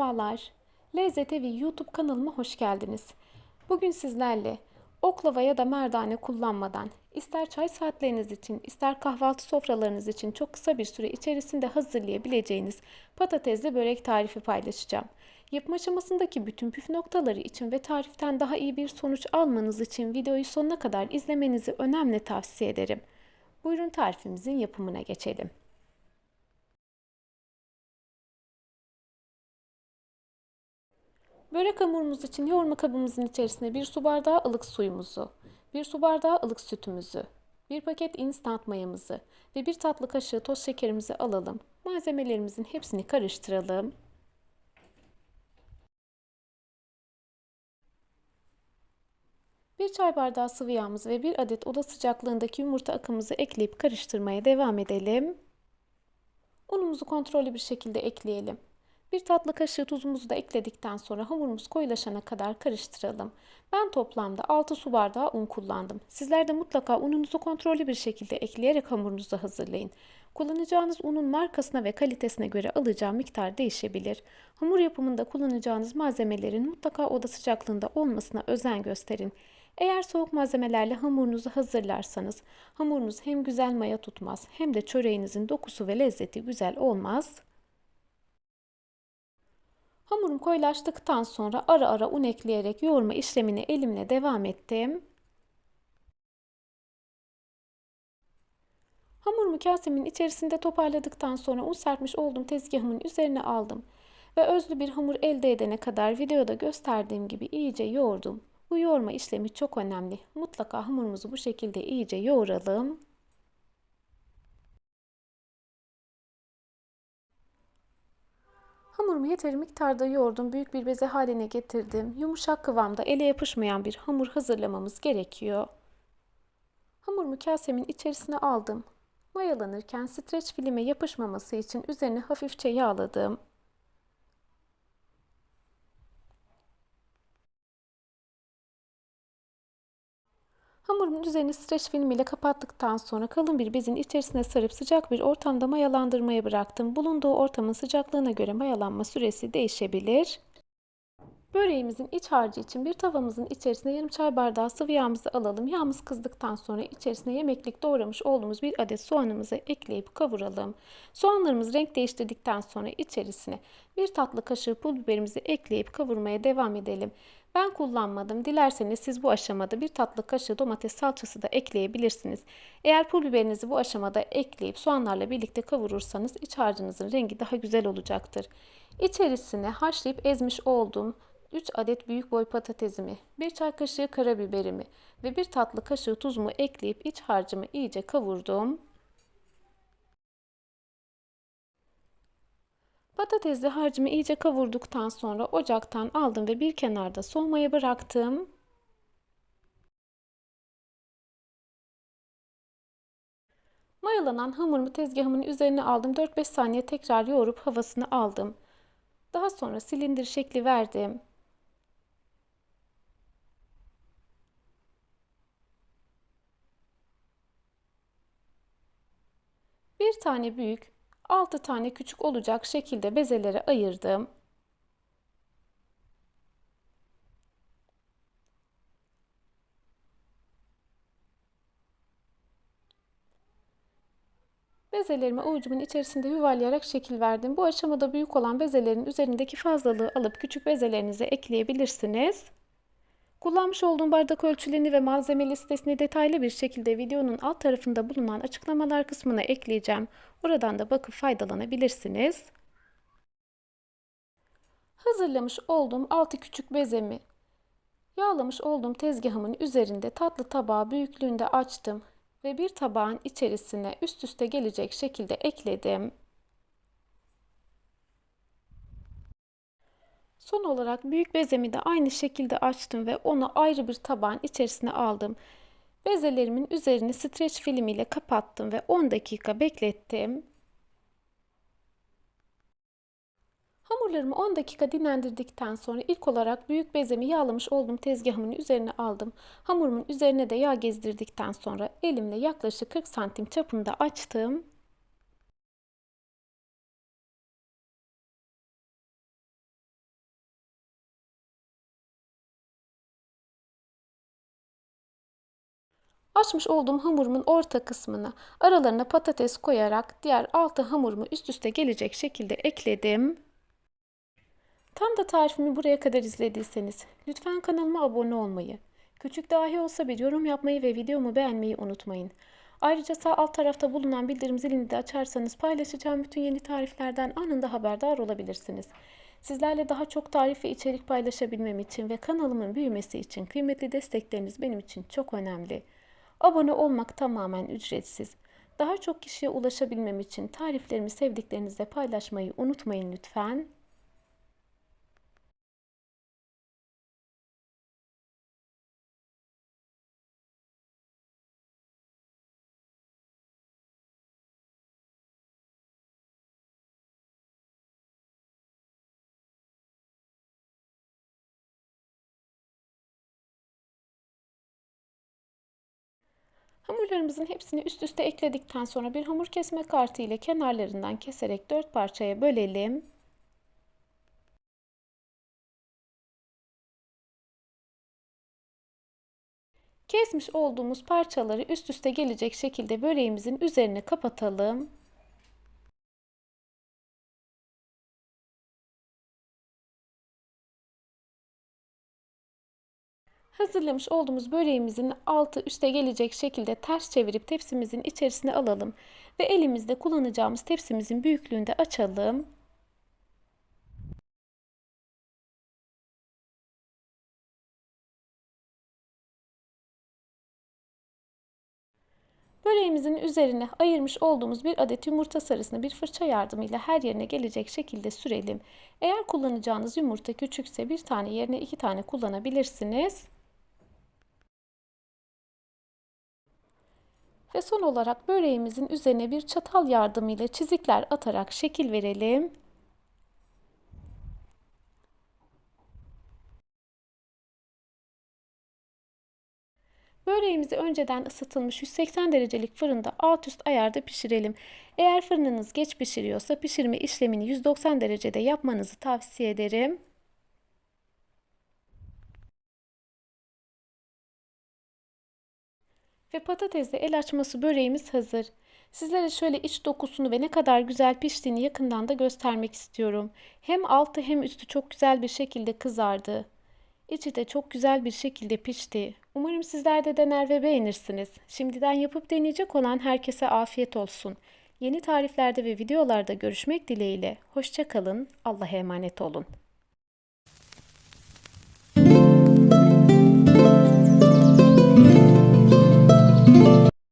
Merhabalar. Lezzet Evi YouTube kanalıma hoş geldiniz. Bugün sizlerle oklava ya da merdane kullanmadan ister çay saatleriniz için ister kahvaltı sofralarınız için çok kısa bir süre içerisinde hazırlayabileceğiniz patatesli börek tarifi paylaşacağım. Yapım aşamasındaki bütün püf noktaları için ve tariften daha iyi bir sonuç almanız için videoyu sonuna kadar izlemenizi önemli tavsiye ederim. Buyurun tarifimizin yapımına geçelim. Börek hamurumuz için yoğurma kabımızın içerisine bir su bardağı ılık suyumuzu, bir su bardağı ılık sütümüzü, bir paket instant mayamızı ve bir tatlı kaşığı toz şekerimizi alalım. Malzemelerimizin hepsini karıştıralım. Bir çay bardağı sıvı yağımızı ve bir adet oda sıcaklığındaki yumurta akımızı ekleyip karıştırmaya devam edelim. Unumuzu kontrollü bir şekilde ekleyelim. Bir tatlı kaşığı tuzumuzu da ekledikten sonra hamurumuz koyulaşana kadar karıştıralım. Ben toplamda 6 su bardağı un kullandım. Sizler de mutlaka ununuzu kontrollü bir şekilde ekleyerek hamurunuzu hazırlayın. Kullanacağınız unun markasına ve kalitesine göre alacağı miktar değişebilir. Hamur yapımında kullanacağınız malzemelerin mutlaka oda sıcaklığında olmasına özen gösterin. Eğer soğuk malzemelerle hamurunuzu hazırlarsanız hamurunuz hem güzel maya tutmaz hem de çöreğinizin dokusu ve lezzeti güzel olmaz. Hamurum koyulaştıktan sonra ara ara un ekleyerek yoğurma işlemine elimle devam ettim. Hamurumu kasemin içerisinde toparladıktan sonra un serpmiş olduğum tezgahımın üzerine aldım ve özlü bir hamur elde edene kadar videoda gösterdiğim gibi iyice yoğurdum. Bu yoğurma işlemi çok önemli. Mutlaka hamurumuzu bu şekilde iyice yoğuralım. Hamurumu yeteri miktarda yoğurdum. Büyük bir beze haline getirdim. Yumuşak kıvamda ele yapışmayan bir hamur hazırlamamız gerekiyor. Hamurumu kasemin içerisine aldım. Mayalanırken streç filme yapışmaması için üzerine hafifçe yağladım. Hamurumun üzerini streç film ile kapattıktan sonra kalın bir bezin içerisine sarıp sıcak bir ortamda mayalandırmaya bıraktım. Bulunduğu ortamın sıcaklığına göre mayalanma süresi değişebilir. Böreğimizin iç harcı için bir tavamızın içerisine yarım çay bardağı sıvı yağımızı alalım. Yağımız kızdıktan sonra içerisine yemeklik doğramış olduğumuz bir adet soğanımızı ekleyip kavuralım. Soğanlarımız renk değiştirdikten sonra içerisine bir tatlı kaşığı pul biberimizi ekleyip kavurmaya devam edelim. Ben kullanmadım. Dilerseniz siz bu aşamada bir tatlı kaşığı domates salçası da ekleyebilirsiniz. Eğer pul biberinizi bu aşamada ekleyip soğanlarla birlikte kavurursanız iç harcınızın rengi daha güzel olacaktır. İçerisine haşlayıp ezmiş olduğum 3 adet büyük boy patatesimi, 1 çay kaşığı karabiberimi ve 1 tatlı kaşığı tuzumu ekleyip iç harcımı iyice kavurdum. Patatesli harcımı iyice kavurduktan sonra ocaktan aldım ve bir kenarda soğumaya bıraktım. Mayalanan hamurumu tezgahımın üzerine aldım. 4-5 saniye tekrar yoğurup havasını aldım. Daha sonra silindir şekli verdim. Bir tane büyük, 6 tane küçük olacak şekilde bezelere ayırdım. Bezelerimi avucumun içerisinde yuvarlayarak şekil verdim. Bu aşamada büyük olan bezelerin üzerindeki fazlalığı alıp küçük bezelerinize ekleyebilirsiniz. Kullanmış olduğum bardak ölçülerini ve malzeme listesini detaylı bir şekilde videonun alt tarafında bulunan açıklamalar kısmına ekleyeceğim. Oradan da bakıp faydalanabilirsiniz. Hazırlamış olduğum 6 küçük bezemi yağlamış olduğum tezgahımın üzerinde tatlı tabağı büyüklüğünde açtım ve bir tabağın içerisine üst üste gelecek şekilde ekledim. Son olarak büyük bezemi de aynı şekilde açtım ve onu ayrı bir tabağın içerisine aldım. Bezelerimin üzerini streç film ile kapattım ve 10 dakika beklettim. Hamurlarımı 10 dakika dinlendirdikten sonra ilk olarak büyük bezemi yağlamış olduğum tezgahımın üzerine aldım. Hamurumun üzerine de yağ gezdirdikten sonra elimle yaklaşık 40 santim çapında açtım. Açmış olduğum hamurumun orta kısmına aralarına patates koyarak diğer altı hamurumu üst üste gelecek şekilde ekledim. Tam da tarifimi buraya kadar izlediyseniz lütfen kanalıma abone olmayı, küçük dahi olsa bir yorum yapmayı ve videomu beğenmeyi unutmayın. Ayrıca sağ alt tarafta bulunan bildirim zilini de açarsanız paylaşacağım bütün yeni tariflerden anında haberdar olabilirsiniz. Sizlerle daha çok tarif ve içerik paylaşabilmem için ve kanalımın büyümesi için kıymetli destekleriniz benim için çok önemli. Abone olmak tamamen ücretsiz. Daha çok kişiye ulaşabilmem için tariflerimi sevdiklerinizle paylaşmayı unutmayın lütfen. Hamurlarımızın hepsini üst üste ekledikten sonra bir hamur kesme kartı ile kenarlarından keserek dört parçaya bölelim. Kesmiş olduğumuz parçaları üst üste gelecek şekilde böreğimizin üzerine kapatalım. Hazırlamış olduğumuz böreğimizin altı üste gelecek şekilde ters çevirip tepsimizin içerisine alalım ve elimizde kullanacağımız tepsimizin büyüklüğünde açalım. Böreğimizin üzerine ayırmış olduğumuz bir adet yumurta sarısını bir fırça yardımıyla her yerine gelecek şekilde sürelim. Eğer kullanacağınız yumurta küçükse bir tane yerine iki tane kullanabilirsiniz. Ve son olarak böreğimizin üzerine bir çatal yardımıyla çizikler atarak şekil verelim. Böreğimizi önceden ısıtılmış 180 derecelik fırında alt üst ayarda pişirelim. Eğer fırınınız geç pişiriyorsa pişirme işlemini 190 derecede yapmanızı tavsiye ederim. Ve patatesle el açması böreğimiz hazır. Sizlere şöyle iç dokusunu ve ne kadar güzel piştiğini yakından da göstermek istiyorum. Hem altı hem üstü çok güzel bir şekilde kızardı. İçi de çok güzel bir şekilde pişti. Umarım sizler de dener ve beğenirsiniz. Şimdiden yapıp deneyecek olan herkese afiyet olsun. Yeni tariflerde ve videolarda görüşmek dileğiyle. Hoşçakalın. Allah'a emanet olun.